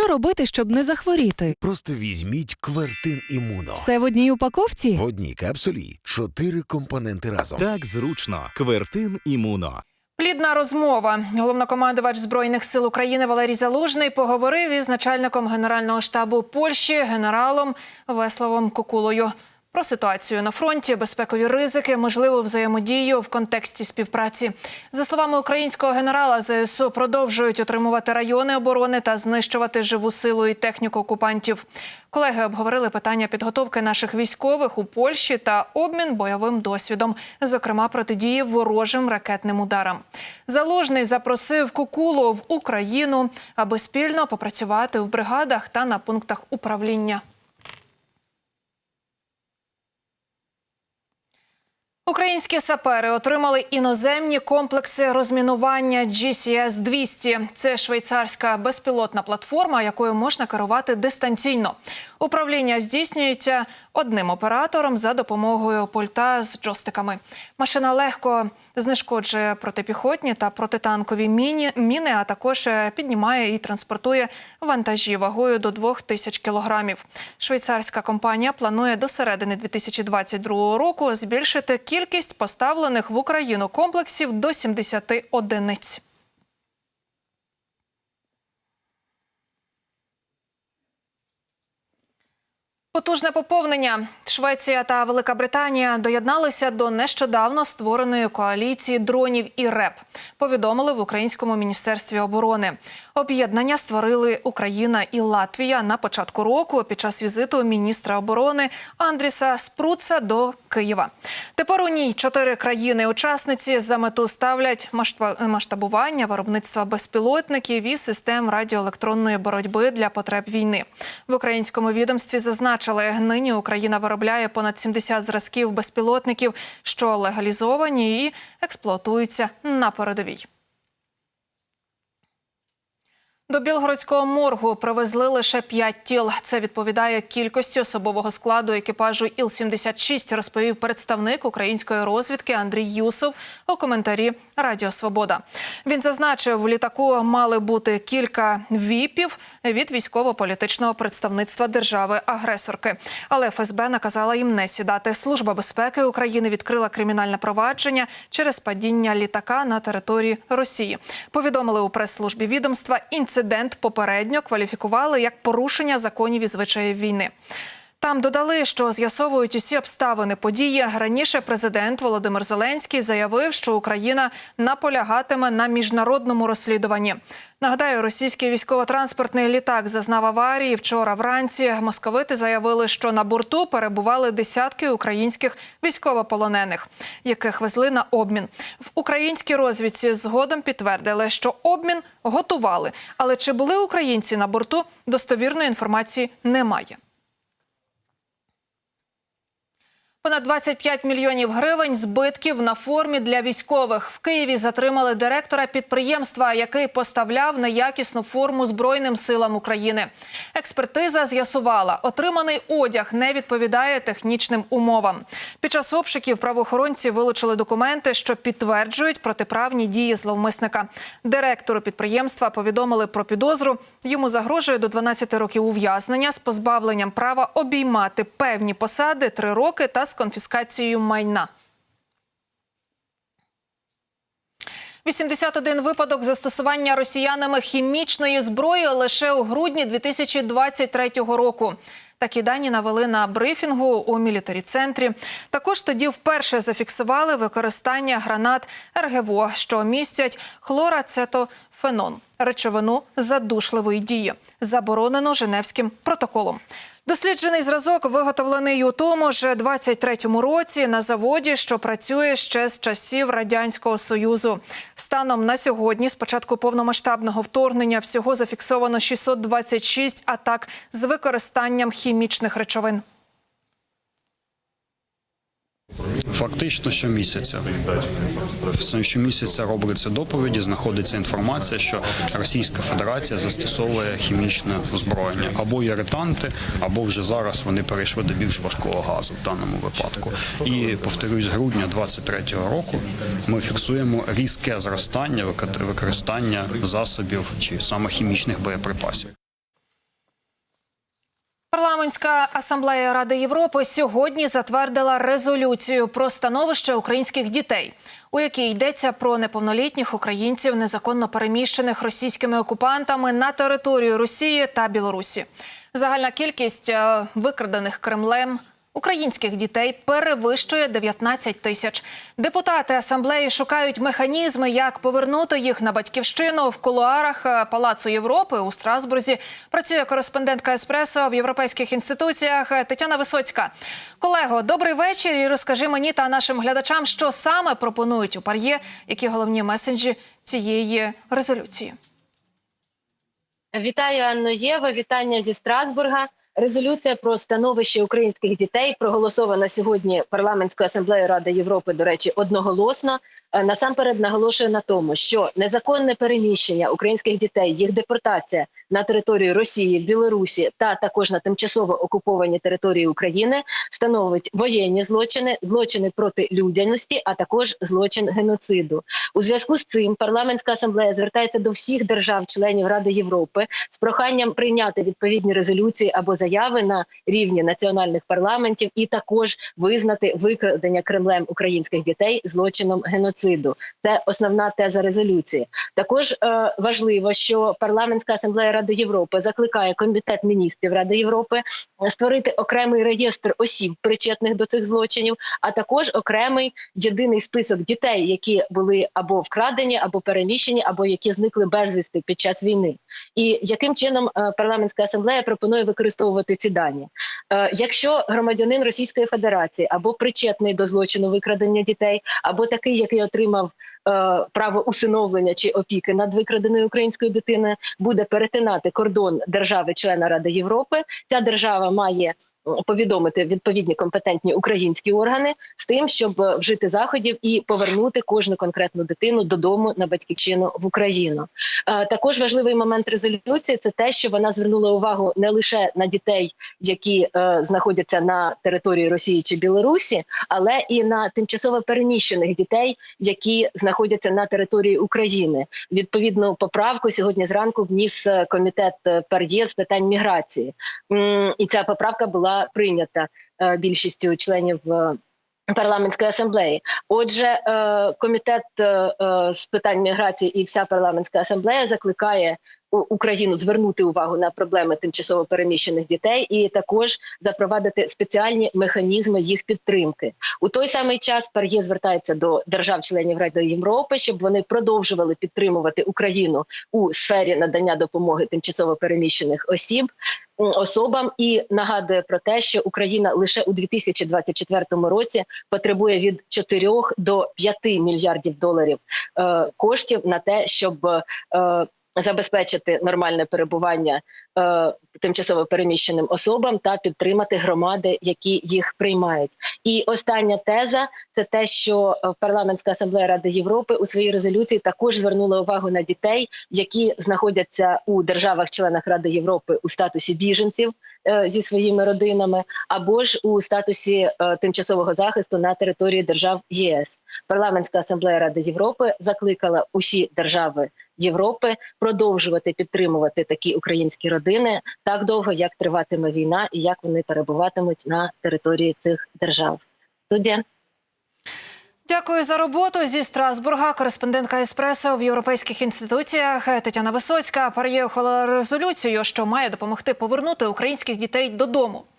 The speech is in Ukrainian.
Що робити, щоб не захворіти? Просто візьміть квертин імуно. Все в одній упаковці? В одній капсулі чотири компоненти разом. Так зручно. Квертин імуно. Плідна розмова. Головнокомандувач збройних сил України Валерій Залужний поговорив із начальником генерального штабу Польщі генералом Веславом Кукулою. Про ситуацію на фронті, безпекові ризики, можливу взаємодію в контексті співпраці. За словами українського генерала, ЗСУ продовжують отримувати райони оборони та знищувати живу силу і техніку окупантів. Колеги обговорили питання підготовки наших військових у Польщі та обмін бойовим досвідом, зокрема протидії ворожим ракетним ударам. Залужний запросив Кукулу в Україну, аби спільно попрацювати в бригадах та на пунктах управління. Українські сапери отримали іноземні комплекси розмінування GCS-200. Це швейцарська безпілотна платформа, якою можна керувати дистанційно. Управління здійснюється одним оператором за допомогою пульта з джойстиками. Машина легко знешкоджує протипіхотні та протитанкові міні, міни, а також е, піднімає і транспортує вантажі вагою до 2000 кілограмів. Швейцарська компанія планує до середини 2022 року збільшити кількість поставлених в Україну комплексів до 70 одиниць. Потужне поповнення. Швеція та Велика Британія доєдналися до нещодавно створеної коаліції дронів і РЕП. Повідомили в українському міністерстві оборони. Об'єднання створили Україна і Латвія на початку року під час візиту міністра оборони Андріса Спруца до Києва. Тепер у ній чотири країни-учасниці за мету ставлять масштабування виробництва безпілотників і систем радіоелектронної боротьби для потреб війни. В українському відомстві зазначили, нині Україна виробляє понад 70 зразків безпілотників, що легалізовані і експлуатуються на передовій. До Білгородського моргу привезли лише п'ять тіл. Це відповідає кількості особового складу екіпажу Іл-76, розповів представник української розвідки Андрій Юсов у коментарі Радіо Свобода. Він зазначив, в літаку мали бути кілька віпів від військово-політичного представництва держави-агресорки. Але ФСБ наказала їм не сідати. Служба безпеки України відкрила кримінальне провадження через падіння літака на території Росії. Повідомили у прес-службі відомства. Інцидент попередньо кваліфікували як порушення законів і звичаїв війни. Там додали, що з'ясовують усі обставини події. Раніше президент Володимир Зеленський заявив, що Україна наполягатиме на міжнародному розслідуванні. Нагадаю, російський військово-транспортний літак зазнав аварії. Вчора вранці московити заявили, що на борту перебували десятки українських військовополонених, яких везли на обмін. В українській розвідці згодом підтвердили, що обмін готували. Але чи були українці на борту, достовірної інформації немає. Понад 25 мільйонів гривень збитків на формі для військових. В Києві затримали директора підприємства, який поставляв неякісну форму Збройним силам України. Експертиза з'ясувала, отриманий одяг не відповідає технічним умовам. Під час обшуків правоохоронці вилучили документи, що підтверджують протиправні дії зловмисника. Директору підприємства повідомили про підозру. Йому загрожує до 12 років ув'язнення з позбавленням права обіймати певні посади 3 роки та з конфіскацією майна. 81 випадок застосування росіянами хімічної зброї лише у грудні 2023 року. Такі дані навели на брифінгу у мілітарі-центрі. Також тоді вперше зафіксували використання гранат РГВО, що містять хлорацетофенон – речовину задушливої дії, заборонену Женевським протоколом. Досліджений зразок виготовлений у тому ж 23-му році на заводі, що працює ще з часів радянського союзу. Станом на сьогодні, з початку повномасштабного вторгнення, всього зафіксовано 626 атак з використанням хімічних речовин. Фактично щомісяця. Щомісяця робляться доповіді, знаходиться інформація, що Російська Федерація застосовує хімічне озброєння або іританти, або вже зараз вони перейшли до більш важкого газу в даному випадку. І повторюсь, з грудня 23-го року ми фіксуємо різке зростання використання засобів чи саме хімічних боєприпасів. Парламентська асамблея Ради Європи сьогодні затвердила резолюцію про становище українських дітей, у якій йдеться про неповнолітніх українців, незаконно переміщених російськими окупантами на територію Росії та Білорусі. Загальна кількість е, викрадених Кремлем українських дітей перевищує 19 тисяч. Депутати асамблеї шукають механізми, як повернути їх на батьківщину в кулуарах е, Палацу Європи у Страсбурзі. Працює кореспондентка Еспресо в європейських інституціях е, Тетяна Висоцька. Колего, добрий вечір. І розкажи мені та нашим глядачам, що саме пропонують у пар'є, які головні месенджі цієї резолюції. Вітаю Анну Єва, вітання зі Страсбурга. Резолюція про становище українських дітей проголосована сьогодні парламентською асамблеєю Ради Європи. До речі, одноголосно. Е, Насамперед наголошує на тому, що незаконне переміщення українських дітей, їх депортація на територію Росії, Білорусі та також на тимчасово окуповані території України становить воєнні злочини, злочини проти людяності, а також злочин геноциду. У зв'язку з цим парламентська асамблея звертається до всіх держав-членів Ради Європи з проханням прийняти відповідні резолюції або заяви на рівні національних парламентів, і також визнати викрадення Кремлем українських дітей злочином геноциду. Це основна теза резолюції. Також е, важливо, що парламентська асамблея Ради Європи закликає комітет міністрів Ради Європи створити окремий реєстр осіб, причетних до цих злочинів, а також окремий єдиний список дітей, які були або вкрадені, або переміщені, або які зникли безвісти під час війни. І яким чином е, парламентська асамблея пропонує використовувати ці дані? Е, Якщо громадянин Російської Федерації або причетний до злочину викрадення дітей, або такий, який отримав е, право усиновлення чи опіки над викраденою українською дитиною, буде перетинати кордон держави-члена Ради Європи, ця держава має повідомити відповідні компетентні українські органи з тим, щоб е, вжити заходів і повернути кожну конкретну дитину додому на батьківщину в Україну. Е, Також важливий момент резолюції це те, що вона звернула увагу не лише на дітей, які е, знаходяться на території Росії чи Білорусі, але і на тимчасово переміщених дітей, які знаходяться на території України. Відповідну поправку сьогодні зранку вніс комітет ПАРЄ з питань міграції, і ця поправка була прийнята е, більшістю членів. е, Парламентської асамблеї, отже, е, комітет з питань міграції і вся парламентська асамблея закликає Україну звернути увагу на проблеми тимчасово переміщених дітей і також запровадити спеціальні механізми їх підтримки. У той самий час Пар'є звертається до держав-членів Ради Європи, щоб вони продовжували підтримувати Україну у сфері надання допомоги тимчасово переміщених осіб особам і нагадує про те, що Україна лише у 2024 році потребує від 4 до 5 мільярдів доларів е, коштів на те, щоб е, забезпечити нормальне перебування е, тимчасово переміщеним особам та підтримати громади, які їх приймають. І остання теза це те, що е, парламентська асамблея Ради Європи у своїй резолюції також звернула увагу на дітей, які знаходяться у державах-членах Ради Європи у статусі біженців е, зі своїми родинами, або ж у статусі е, тимчасового захисту на території держав ЄС. Парламентська асамблея Ради Європи закликала усі держави Європи продовжувати підтримувати такі українські родини так довго, як триватиме війна і як вони перебуватимуть на території цих держав. Студія. Дякую за роботу зі Страсбурга. Кореспондентка Еспресо в європейських інституціях Тетяна Висоцька пар'є ухвалила резолюцію, що має допомогти повернути українських дітей додому.